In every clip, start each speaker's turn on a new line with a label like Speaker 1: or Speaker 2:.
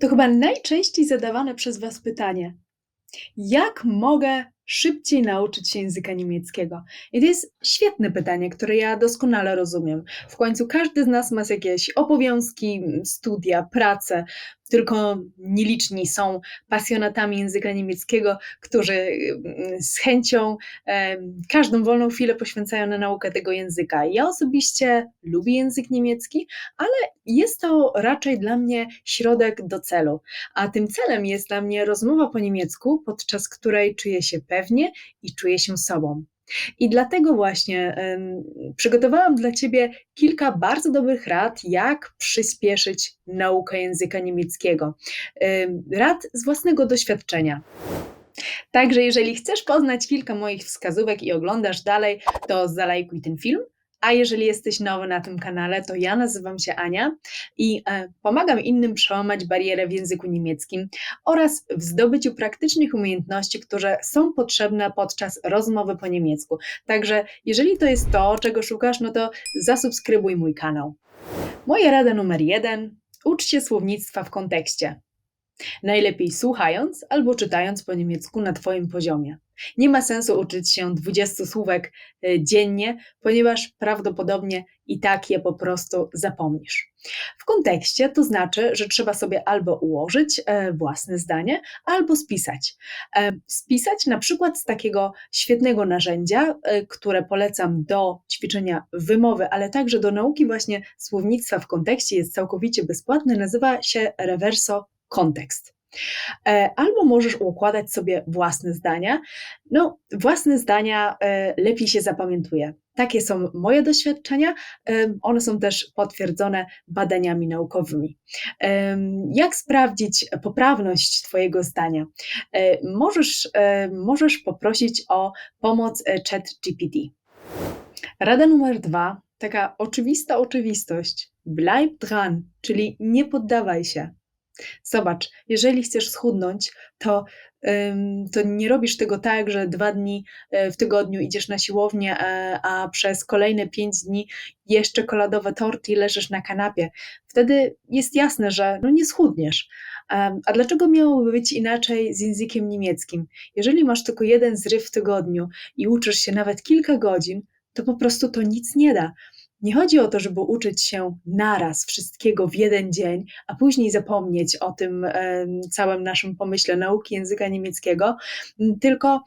Speaker 1: To chyba najczęściej zadawane przez Was pytanie: jak mogę szybciej nauczyć się języka niemieckiego? I to jest świetne pytanie, które ja doskonale rozumiem. W końcu każdy z nas ma jakieś obowiązki, studia, pracę. Tylko nieliczni są pasjonatami języka niemieckiego, którzy mm, z chęcią każdą wolną chwilę poświęcają na naukę tego języka. Ja osobiście lubię język niemiecki, ale jest to raczej dla mnie środek do celu. A tym celem jest dla mnie rozmowa po niemiecku, podczas której czuję się pewnie i czuję się sobą. I dlatego właśnie przygotowałam dla Ciebie kilka bardzo dobrych rad, jak przyspieszyć naukę języka niemieckiego. rad z własnego doświadczenia. Także jeżeli chcesz poznać kilka moich wskazówek i oglądasz dalej, to zalajkuj ten film a jeżeli jesteś nowy na tym kanale, to ja nazywam się Ania i e, pomagam innym przełamać barierę w języku niemieckim oraz w zdobyciu praktycznych umiejętności, które są potrzebne podczas rozmowy po niemiecku. Także jeżeli to jest to, czego szukasz, no to zasubskrybuj mój kanał. Moja rada numer jeden: ucz się słownictwa w kontekście. Najlepiej słuchając albo czytając po niemiecku na Twoim poziomie. Nie ma sensu uczyć się 20 słówek e, dziennie, ponieważ prawdopodobnie i tak je po prostu zapomnisz. W kontekście to znaczy, że trzeba sobie albo ułożyć e, własne zdanie, albo spisać. E, spisać na przykład z takiego świetnego narzędzia, które polecam do ćwiczenia wymowy, ale także do nauki właśnie słownictwa w kontekście, jest całkowicie bezpłatne, nazywa się Reverso Kontekst. E, albo możesz układać sobie własne zdania. No, własne zdania e, lepiej się zapamiętuje. Takie są moje doświadczenia. E, one są też potwierdzone badaniami naukowymi. Jak sprawdzić poprawność Twojego zdania? Możesz, możesz poprosić o pomoc ChatGPT. Rada numer dwa, taka oczywista oczywistość. Bleib dran, czyli nie poddawaj się. Zobacz, jeżeli chcesz schudnąć, to, to nie robisz tego tak, że dwa dni e, w tygodniu idziesz na siłownię, e, a przez kolejne pięć dni jesz czekoladowe torty i leżysz na kanapie. Wtedy jest jasne, że no nie schudniesz. A dlaczego miałoby być inaczej z językiem niemieckim? Jeżeli masz tylko jeden zryw w tygodniu i uczysz się nawet kilka godzin, to po prostu to nic nie da. Nie chodzi o to, żeby uczyć się naraz wszystkiego w jeden dzień, a później zapomnieć o tym całym naszym pomyśle nauki języka niemieckiego, tylko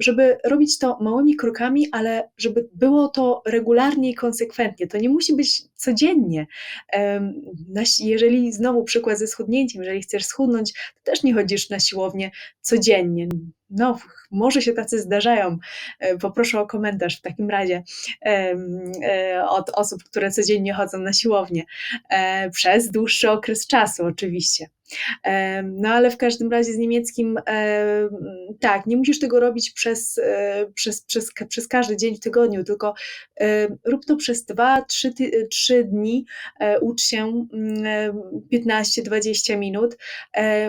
Speaker 1: żeby robić to małymi krokami, ale żeby było to regularnie i konsekwentnie. To nie musi być codziennie. Jeżeli znowu przykład ze schudnięciem, jeżeli chcesz schudnąć, to też nie chodzisz na siłownię codziennie. No, może się tacy zdarzają. E, poproszę o komentarz w takim razie e, od osób, które codziennie chodzą na siłownię e, przez dłuższy okres czasu, oczywiście. No ale w każdym razie z niemieckim tak, nie musisz tego robić przez, przez, przez, przez każdy dzień w tygodniu, tylko rób to przez 2-3 dni, ucz się 15-20 mm, minut.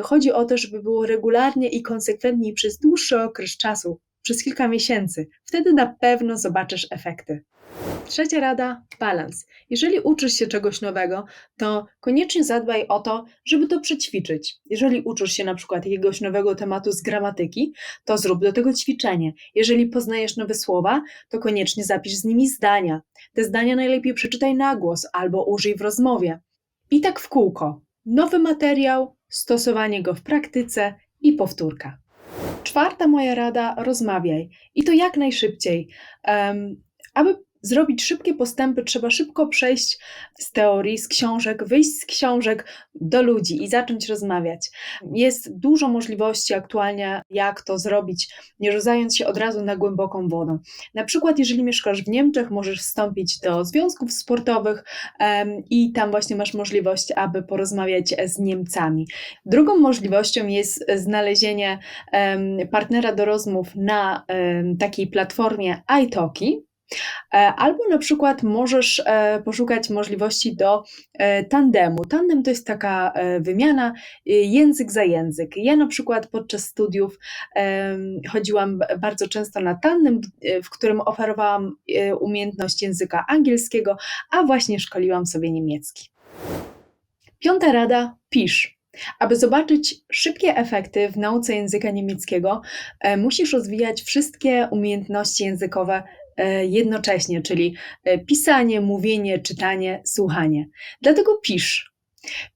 Speaker 1: Chodzi o to, żeby było regularnie i konsekwentnie przez dłuższy okres czasu, przez kilka miesięcy. Wtedy na pewno zobaczysz efekty. Trzecia rada balans. Jeżeli uczysz się czegoś nowego, to koniecznie zadbaj o to, żeby to przećwiczyć. Jeżeli uczysz się na przykład jakiegoś nowego tematu z gramatyki, to zrób do tego ćwiczenie. Jeżeli poznajesz nowe słowa, to koniecznie zapisz z nimi zdania. Te zdania najlepiej przeczytaj na głos albo użyj w rozmowie. I tak w kółko. Nowy materiał, stosowanie go w praktyce i powtórka. Czwarta moja rada: rozmawiaj i to jak najszybciej. Um, aby zrobić szybkie postępy, trzeba szybko przejść z teorii, z książek, wyjść z książek do ludzi i zacząć rozmawiać. Jest dużo możliwości aktualnie, jak to zrobić, nie rzucając się od razu na głęboką wodę. Na przykład, jeżeli mieszkasz w Niemczech, możesz wstąpić do związków sportowych um, i tam właśnie masz możliwość, aby porozmawiać z Niemcami. Drugą możliwością jest znalezienie um, partnera do rozmów na um, takiej platformie iTalki. E, albo na przykład możesz e, poszukać możliwości do e, tandemu. Tandem to jest taka wymiana język za język. Ja na przykład podczas studiów chodziłam bardzo często na tandem, w którym oferowałam umiejętność języka angielskiego, a właśnie szkoliłam sobie niemiecki. Piąta rada: pisz. Aby zobaczyć szybkie efekty w nauce języka niemieckiego, musisz rozwijać wszystkie umiejętności językowe jednocześnie, czyli e, pisanie, mówienie, czytanie, słuchanie. Dlatego pisz.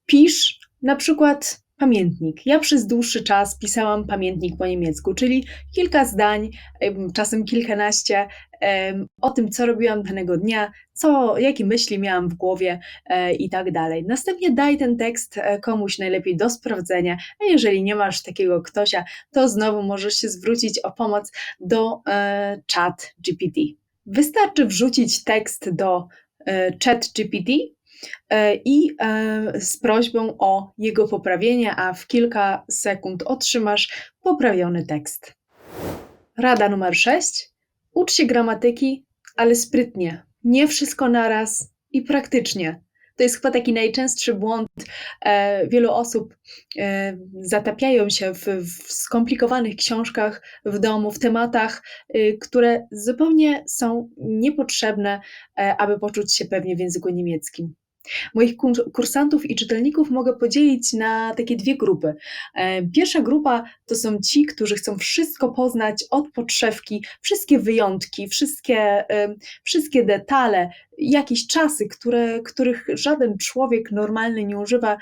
Speaker 1: Pisz na przykład pamiętnik. Ja przez dłuższy czas pisałam pamiętnik po niemiecku, czyli kilka zdań, czasem kilkanaście o tym, co robiłam danego dnia, co, jakie myśli miałam w głowie e, i tak dalej. Następnie daj ten tekst e, komuś najlepiej do sprawdzenia, a jeżeli nie masz takiego ktośa, to znowu możesz się zwrócić o pomoc do e, chat GPT. Wystarczy wrzucić tekst do chat GPT i z prośbą o jego poprawienie, a w kilka sekund otrzymasz poprawiony tekst. Rada numer 6. Ucz się gramatyki, ale sprytnie. Nie wszystko naraz i praktycznie. To jest chyba taki najczęstszy błąd. E, wielu osób e, zatapiają się w, w, skomplikowanych książkach w domu, w tematach, e, które zupełnie są niepotrzebne, e, aby poczuć się pewnie w języku niemieckim. Moich kursantów i czytelników mogę podzielić na takie dwie grupy. E, pierwsza grupa to są ci, którzy chcą wszystko poznać od podszewki, wszystkie wyjątki, wszystkie, wszystkie detale, jakieś czasy, które, których żaden człowiek normalny nie używa,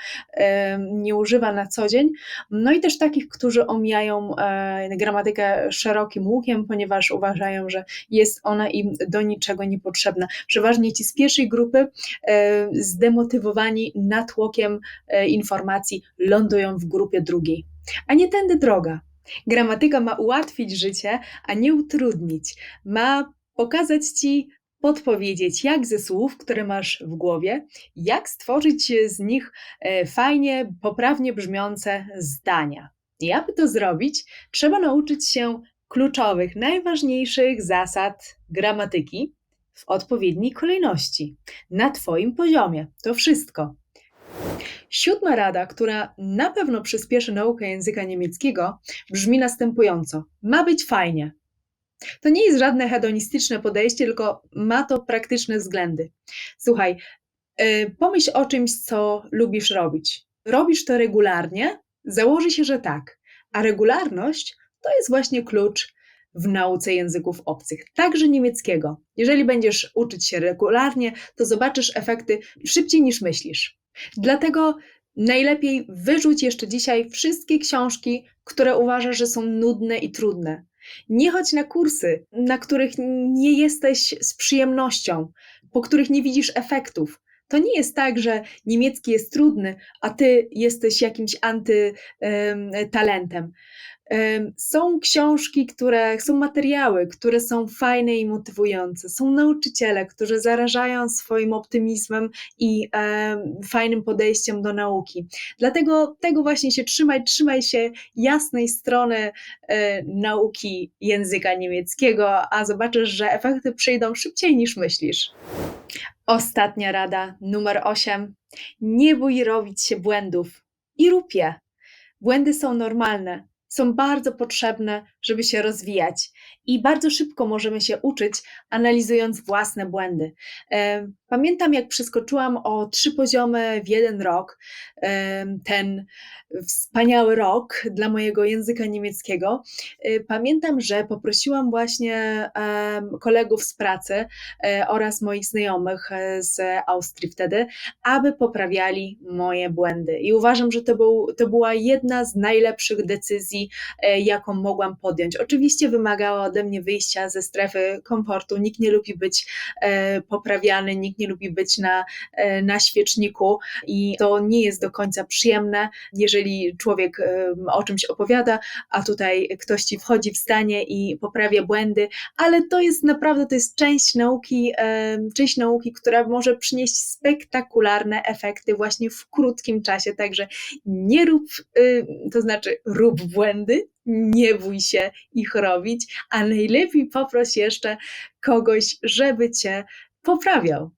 Speaker 1: nie używa na co dzień. No i też takich, którzy omijają e, gramatykę szerokim łukiem, ponieważ uważają, że jest ona im do niczego niepotrzebna. Przeważnie ci z pierwszej grupy, e, zdemotywowani natłokiem e, informacji, lądują w grupie drugiej. A nie tędy droga. Gramatyka ma ułatwić życie, a nie utrudnić. Ma pokazać ci podpowiedzieć, jak ze słów, które masz w głowie, jak stworzyć z nich e, fajnie, poprawnie brzmiące zdania. I aby to zrobić, trzeba nauczyć się kluczowych, najważniejszych zasad gramatyki w odpowiedniej kolejności, na Twoim poziomie. To wszystko. Siódma rada, która na pewno przyspieszy naukę języka niemieckiego, brzmi następująco: ma być fajnie. To nie jest żadne hedonistyczne podejście, tylko ma to praktyczne względy. Słuchaj, y, pomyśl o czymś, co lubisz robić. Robisz to regularnie, założy się, że tak. A regularność to jest właśnie klucz w nauce języków obcych, także niemieckiego. Jeżeli będziesz uczyć się regularnie, to zobaczysz efekty szybciej niż myślisz. Dlatego najlepiej wyrzuć jeszcze dzisiaj wszystkie książki, które uważasz, że są nudne i trudne. Nie chodź na kursy, na których nie jesteś z przyjemnością, po których nie widzisz efektów. To nie jest tak, że niemiecki jest trudny, a ty jesteś jakimś antytalentem. Są książki, które są materiały, które są fajne i motywujące. Są nauczyciele, którzy zarażają swoim optymizmem i fajnym podejściem do nauki. Dlatego tego właśnie się trzymaj, trzymaj się jasnej strony e, nauki języka niemieckiego, a zobaczysz, że efekty przyjdą szybciej niż myślisz. Ostatnia rada, numer 8. Nie bój robić się błędów i rób je. Błędy są normalne są bardzo potrzebne, żeby się rozwijać i bardzo szybko możemy się uczyć, analizując własne błędy. Pamiętam, jak przeskoczyłam o trzy poziomy w jeden rok, ten wspaniały rok dla mojego języka niemieckiego. Pamiętam, że poprosiłam właśnie kolegów z pracy e, oraz moich znajomych e, z Austrii wtedy, aby poprawiali moje błędy. I uważam, że to, był, to była jedna z najlepszych decyzji, e, jaką mogłam podjąć. Oczywiście wymagała ode mnie wyjścia ze strefy komfortu. Nikt nie lubi być poprawiany, nikt nie lubi być na, na świeczniku i to nie jest do końca przyjemne, jeżeli człowiek o czymś opowiada, a tutaj ktoś ci wchodzi w stanie i poprawia błędy, ale to jest naprawdę, to jest część nauki, część nauki, która może przynieść spektakularne efekty właśnie w krótkim czasie, także nie rób, to znaczy rób błędy, nie bój się ich robić, a najlepiej poproś jeszcze kogoś, żeby cię poprawiał.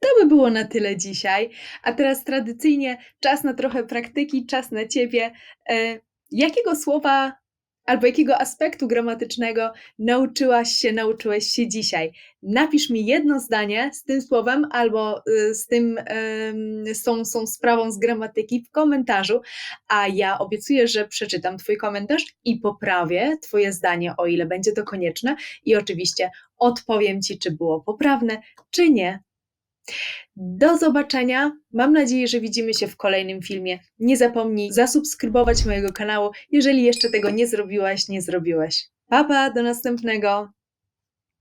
Speaker 1: To by było na tyle dzisiaj. A teraz tradycyjnie czas na trochę praktyki, czas na ciebie. E, jakiego słowa albo jakiego aspektu gramatycznego nauczyłaś się, nauczyłeś się dzisiaj. Napisz mi jedno zdanie z tym słowem albo y, z, tym, z tą, z tą sprawą z gramatyki w komentarzu, a ja obiecuję, że przeczytam Twój komentarz i poprawię Twoje zdanie, o ile będzie to konieczne, i oczywiście odpowiem Ci, czy było poprawne, czy nie. Do zobaczenia. Mam nadzieję, że widzimy się w kolejnym filmie. Nie zapomnij zasubskrybować mojego kanału, jeżeli jeszcze tego nie zrobiłaś, nie zrobiłeś. Pa, pa, do następnego.